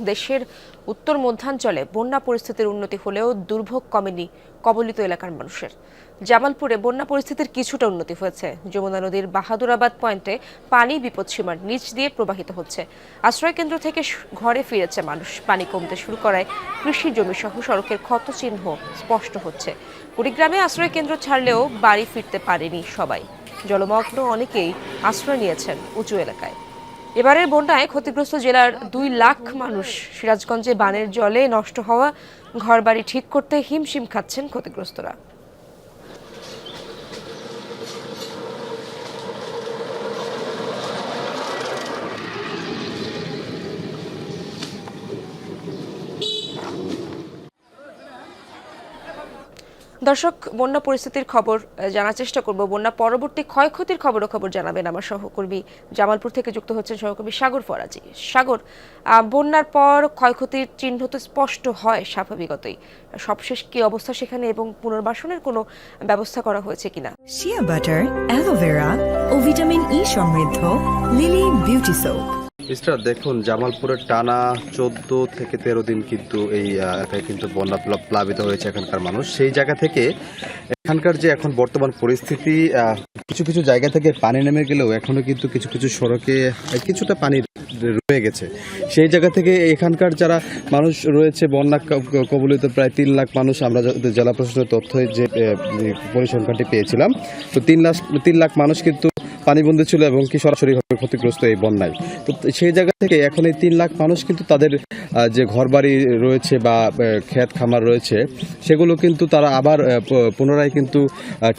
দেশের উত্তর মধ্যাঞ্চলে বন্যা পরিস্থিতির উন্নতি হলেও দুর্ভোগ কমেনি কবলিত এলাকার মানুষের। জামালপুরে বন্যা পরিস্থিতির কিছুটা উন্নতি হয়েছে। যমুনা নদীর বাহাদুরাবাদ পয়েন্টে পানি বিপদসীমার নিচ দিয়ে প্রবাহিত হচ্ছে। আশ্রয় কেন্দ্র থেকে ঘরে ফিরেছে মানুষ। পানি কমতে শুরু করায় কৃষি জমি সহ সড়কের ক্ষত চিহ্ন স্পষ্ট হচ্ছে। কুড়িগ্রামে আশ্রয় কেন্দ্র ছাড়লেও বাড়ি ফিরতে পারেনি সবাই। জলমগ্ন অনেকেই আশ্রয় নিয়েছেন উঁচু এলাকায়। এবারের বন্যায় ক্ষতিগ্রস্ত জেলার দুই লাখ মানুষ সিরাজগঞ্জে বানের জলে নষ্ট হওয়া ঘরবাড়ি ঠিক করতে হিমশিম খাচ্ছেন ক্ষতিগ্রস্তরা। দর্শক, বন্যা পরিস্থিতির খবর জানার চেষ্টা করব। বন্যা পরবর্তী ক্ষয়ক্ষতির খবরও খবর জানাবেন আমার সহকর্মী জামালপুর থেকে যুক্ত হচ্ছেন সহকর্মী সাগর ফরাজি। সাগর বন্যার পর ক্ষয়ক্ষতির চিহ্ন তো স্পষ্ট হয় স্বাভাবিকতই। সবশেষ কি অবস্থা সেখানে এবং পুনর্বাসনের কোনো ব্যবস্থা করা হয়েছে কিনা? Shea butter aloe vera vitamin E সমৃদ্ধ লিলি বিউটি সোপ মিস্টার, দেখুন, জামালপুরের টানা চোদ্দ থেকে তেরো দিন কিন্তু এই এলাকায় কিন্তু বন্যা প্লাবিত হয়েছে এখানকার মানুষ। সেই জায়গা থেকে এখানকার যে এখন বর্তমান পরিস্থিতি কিছু কিছু জায়গা থেকে পানি নেমে গেলেও এখনও কিন্তু কিছু কিছু সড়কে কিছুটা পানি রয়ে গেছে। সেই জায়গা থেকে এখানকার যারা মানুষ রয়েছে, বন্যা কবলিত প্রায় তিন লাখ মানুষ, আমরা জেলা প্রশাসনের তথ্য যে পরিসংখ্যানটি পেয়েছিলাম, তো তিন লাখ তিন লাখ মানুষ কিন্তু পানিবন্দী ছিল এবং কি সরাসরিভাবে ক্ষতিগ্রস্ত এই বন্যায়। তো সেই জায়গা থেকে এখন এই তিন লাখ মানুষ কিন্তু তাদের যে ঘরবাড়ি রয়েছে বা ক্ষেত খামার রয়েছে, সেগুলো কিন্তু তারা আবার পুনরায় কিন্তু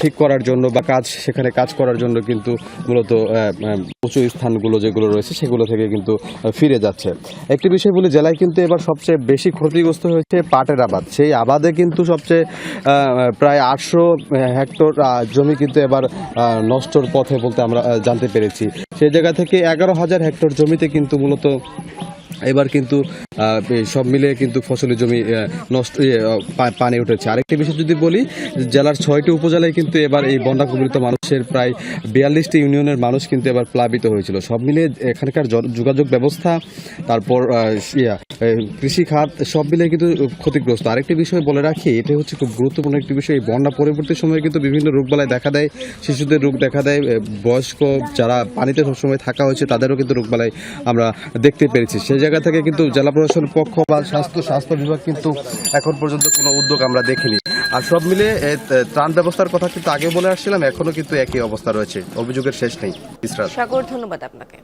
ঠিক করার জন্য বা কাজ, সেখানে কাজ করার জন্য কিন্তু মূলত উঁচু স্থানগুলো যেগুলো রয়েছে সেগুলো থেকে কিন্তু ফিরে যাচ্ছে। একটি বিষয় বলি, জেলায় কিন্তু এবার সবচেয়ে বেশি ক্ষতিগ্রস্ত হয়েছে পাটের আবাদ। সেই আবাদে কিন্তু সবচেয়ে প্রায় আটশো হেক্টর জমি কিন্তু এবার নষ্টর পথে বলতে আমরা জানতে পেরেছি। সেই জায়গা থেকে এগারো হাজার হেক্টর জমিতে কিন্তু মূলত এবার কিন্তু সব মিলে কিন্তু ফসলের জমি নষ্ট পানি উঠেছে। আরেকটি বিষয় যদি বলি জেলার ছয়টি উপজেলায় কিন্তু এবার এই বন্যা কবলিত মানুষের প্রায় বিয়াল্লিশটি ইউনিয়নের মানুষ কিন্তু এবার প্লাবিত হয়েছিল। সব মিলে এখানকার যোগাযোগ ব্যবস্থা তারপর ইয়া, কৃষি খাত সব মিলে কিন্তু ক্ষতিগ্রস্ত। আরেকটি বিষয় বলে রাখি, এটা হচ্ছে খুব গুরুত্বপূর্ণ একটি বিষয়। বন্যা পরবর্তী সময়ে কিন্তু বিভিন্ন রোগবালাই দেখা দেয়, শিশুদের রোগ দেখা দেয় বয়স্ক যারা পানিতে সবসময় থাকা হয়েছে তাদেরও কিন্তু রোগবালাই আমরা দেখতে পেরেছি। সেই জায়গা থেকে কিন্তু জেলা প্রশাসনের পক্ষ বা স্বাস্থ্য স্বাস্থ্য বিভাগ কিন্তু এখন পর্যন্ত কোনো উদ্যোগ আমরা দেখিনি। আর সব মিলে ত্রাণ ব্যবস্থার কথা কিন্তু আগে বলে আসছিলাম এখনও কিন্তু একই অবস্থা রয়েছে। অভিযোগের শেষ নেই ধন্যবাদ আপনাকে।